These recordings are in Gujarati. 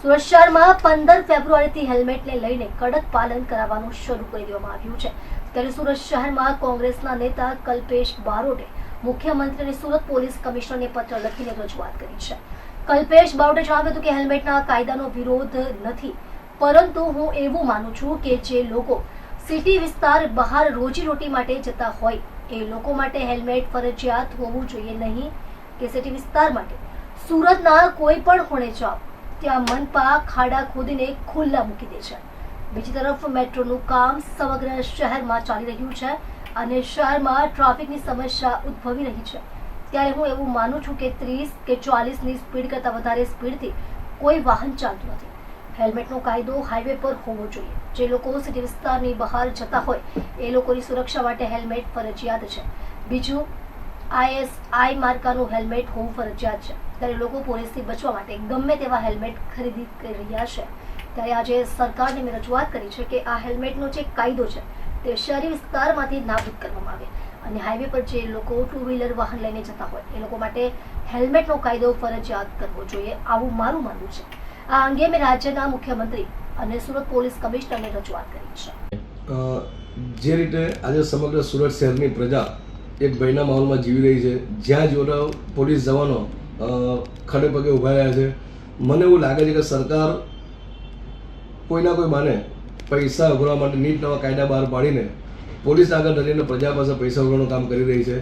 સુરત શહેરમાં પંદર ફેબ્રુઆરીથી હેલ્મેટને લઈને કડક પાલન કરાવવાનું શરૂ કરી દેવામાં આવ્યું છે. ત્યારે સુરત શહેરમાં કોંગ્રેસના નેતા કલ્પેશ બારોટે મુખ્યમંત્રી અને સુરત પોલીસ કમિશનરને પત્ર લખીને રજૂઆત કરી છે. કલ્પેશ બારોટે જણાવ્યું હતું કે હેલ્મેટના કાયદાનો વિરોધ નથી, પરંતુ હું એવું માનું છું કે જે લોકો સિટી વિસ્તાર બહાર રોજીરોટી માટે જતા હોય, એ લોકો માટે હેલ્મેટ ફરજિયાત હોવું જોઈએ નહીં કે સિટી વિસ્તાર માટે. સુરતના કોઈ પણ ખૂણે જાઓ ત્યાં મનપા ખાડા ખોદીને ખુલ્લા મૂકી દે છે. બીજી તરફ મેટ્રોનું કામ સમગ્ર શહેરમાં ચાલી રહ્યું છે અને શહેરમાં ટ્રાફિકની સમસ્યા ઉદ્ભવી રહી છે. ત્યારે હું એવું માનું છું કે ત્રીસ કે ચાલીસની સ્પીડ કરતાં વધારે સ્પીડથી કોઈ વાહન ચાલતું નથી. હેલ્મેટનો કાયદો હાઈવે પર હોવો જોઈએ. જે લોકો સિટી વિસ્તારની બહાર જતા હોય, એ લોકોની સુરક્ષા માટે હેલ્મેટ ફરજિયાત છે. બીજું, આઈએસઆઈ માર્કાનું હેલ્મેટ હોવું ફરજિયાત છે. ત્યારે લોકો પોલીસથી બચવા માટે ગમે તેવા હેલ્મેટ ખરીદી કરી રહ્યા છે. ત્યારે આજે સરકારને મેં રજૂઆત કરી છે કે આ હેલ્મેટનો જે કાયદો છે તે શહેરી વિસ્તારમાંથી નાબૂદ કરવામાં આવે અને હાઈવે પર જે લોકો ટુ વ્હીલર વાહન લઈને જતા હોય એ લોકો માટે હેલ્મેટનો કાયદો ફરજિયાત કરવો જોઈએ આવું મારું માનવું છે. આ અંગે મેં રાજ્યના મુખ્યમંત્રી અને સુરત પોલીસ કમિશનરને રજૂઆત કરી છે. જે રીતે આજે સમગ્ર સુરત શહેરની પ્રજા એક ભયના માહોલમાં જીવી રહી છે. જ્યાં જોડો પોલીસ જવાનો ખડે પગે ઊભા રહ્યા છે. મને એવું લાગે છે કે સરકાર કોઈના કોઈ માને પૈસા ઉઘરવા માટે નીટ નવા કાયદા બહાર પાડીને પોલીસ આગળ ધરીને પ્રજા પાસે પૈસા ઉઘરવાનું કામ કરી રહી છે.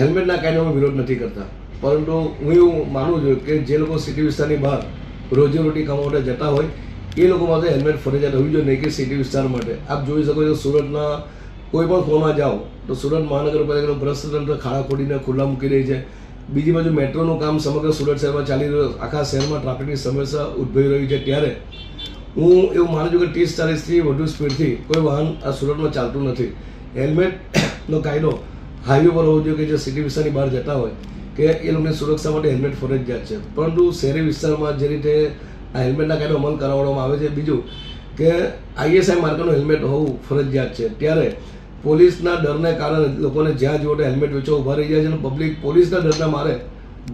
હેલ્મેટના કાયદાનો વિરોધ નથી કરતા. પરંતુ હું એવું માનું છું કે જે લોકો સિટી વિસ્તારની બહાર રોજીરોટી કમાવા માટે જતા હોય, એ લોકો માટે હેલ્મેટ ફરજિયાત હોવી જોઈએ, નહીં કે સિટી વિસ્તાર માટે. આપ જોઈ શકો છો સુરતના કોઈ પણ ખૂણમાં જાઓ, તો સુરત મહાનગરપાલિકાનું ભ્રષ્ટતંત્ર ખાડા ખોડીને ખુલ્લા મૂકી રહી છે. બીજી બાજુ મેટ્રોનું કામ સમગ્ર સુરત શહેરમાં ચાલી રહ્યું આખા શહેરમાં ટ્રાફિકની સમસ્યા ઉદ્ભવી રહી છે ત્યારે હું એવું માનું છું કે ત્રીસ ચાલીસથી વધુ સ્પીડથી કોઈ વાહન આ સુરતમાં ચાલતું નથી. હેલ્મેટનો કાયદો હાઈવે પર હોવો જોઈએ કે જે સિટી વિસ્તારની બહાર જતા હોય કે એ લોકોની સુરક્ષા માટે હેલ્મેટ ફરજિયાત છે. પરંતુ શહેરી વિસ્તારમાં જે રીતે આ હેલ્મેટના કાયદો અમલ કરાવવામાં આવે છે. બીજું કે આઈએસઆઈ માર્કનું હેલ્મેટ હોવું ફરજિયાત છે. ત્યારે પોલીસના ડરને કારણે લોકોને જ્યાં જોડે હેલ્મેટ વેચવા ઊભા રહી જાય છે અને પબ્લિક પોલીસના ડરના મારે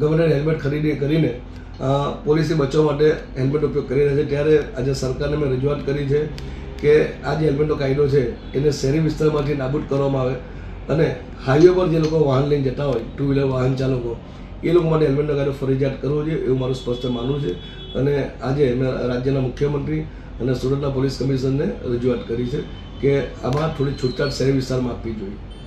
ગવર્નર હેલ્મેટ ખરીદી કરીને પોલીસથી બચવા માટે હેલ્મેટ ઉપયોગ કરી રહ્યા છે. ત્યારે આજે સરકારને મેં રજૂઆત કરી છે કે આ જે હેલ્મેટનો કાયદો છે, એને શહેરી વિસ્તારમાંથી નાબૂદ કરવામાં આવે અને હાઈવે પર જે લોકો વાહન લઈને જતા હોય ટુ વ્હીલર વાહન ચાલકો એ લોકો માટે હેલ્મેટ કાયદો ફરજિયાત કરવો જોઈએ, એવું મારું સ્પષ્ટ માનવું છે. અને આજે મેં રાજ્યના મુખ્યમંત્રી અને સુરતના પોલીસ કમિશનરને રજૂઆત કરી છે કે આમાં થોડી છૂટછાટ શહેરી વિસ્તારમાં આપવી જોઈએ.